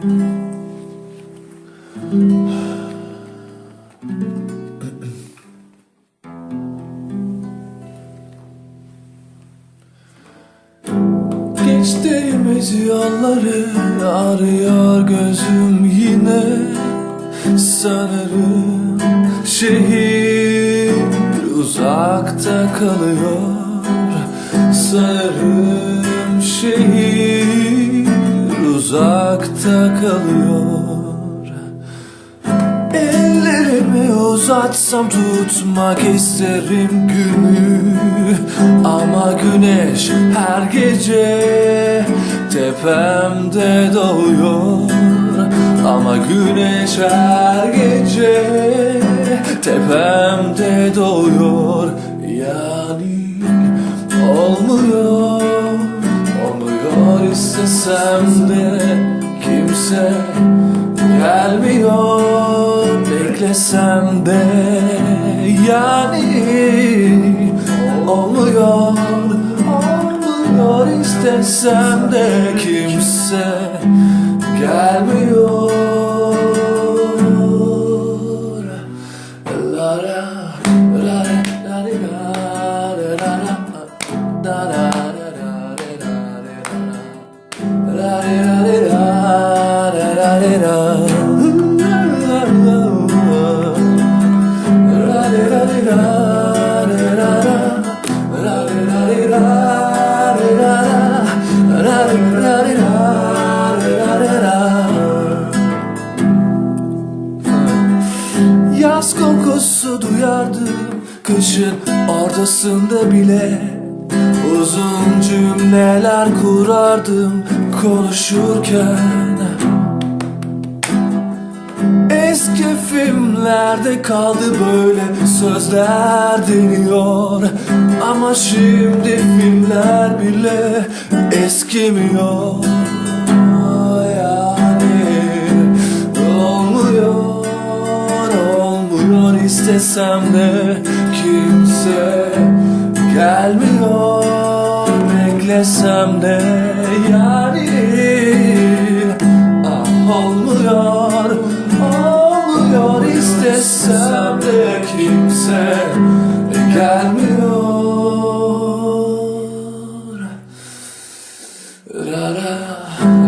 Geçtiğimiz yolları arıyor gözüm yine. Sanırım şehir uzakta kalıyor. Sanırım şehir uzakta kalıyor. Ellerimi uzatsam tutmak isterim günü. Ama güneş her gece tepemde doğuyor. Ama güneş her gece tepemde doğuyor. Yani olmuyor, olmuyor istesem de kimse Gelmiyor. Beklesem de yani olmuyor. Olmuyor istesem de kimse Yaz kokusu duyardım kışın ortasında bile. Uzun cümleler kurardım konuşurken. Eski filmlerde kaldı böyle sözler deniyor. Ama şimdi filmler bile eskimiyor istesem de kimse gelmiyor. Beklesem de yani ah, olmuyor, olmuyor. İstesem de kimse gelmiyor. Ra ra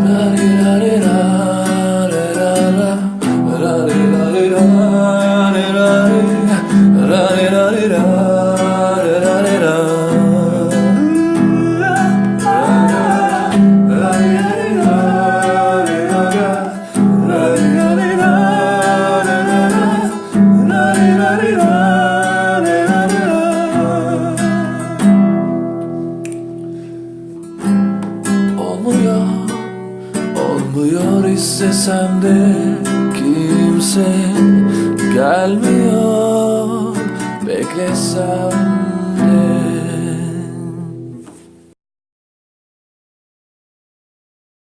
ra ra ra kimse sende kimse gelmiyor Beklesem